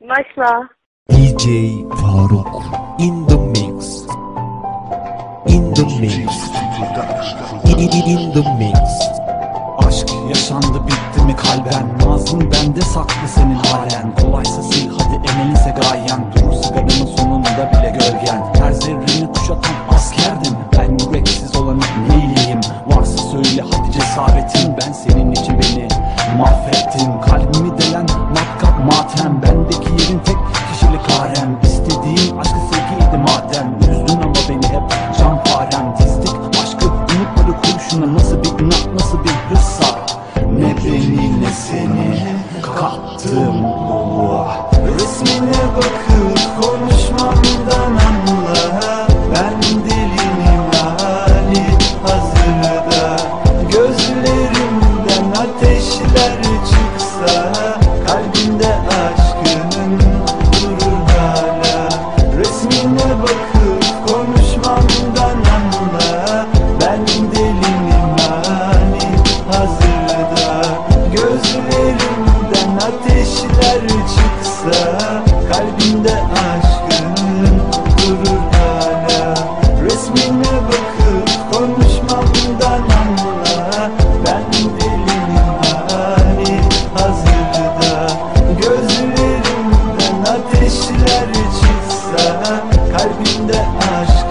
Başla. DJ Faruk in the mix. In the mix. In, in, in the mix. Aşk yaşandı bitti mi kalben Nazım bende saklı senin halen Kolaysa sil hadi emelinse gayen Durur sigaranın sonunda bile gölgen Her zerreni kuşatan askerdim Ben yüreksiz olanı neyleyim Varsa söyle hadi cesaretin Ben senin için beni mahvettin umutları kurşuna Nasıl bir inat nasıl bir hırsa. Ne beni ne seni kattım mutluluğa Resmine bakıp konuşmamdan anla. Ben delinim hali hazırda. Gözlerimden ateşler kişiler çıksa Kalbinde aşkın gurur hala. Resmine bakıp konuşmamdan anla Ben deliyim hali hazırda. Gözlerimden ateşler çıksa Kalbinde aşk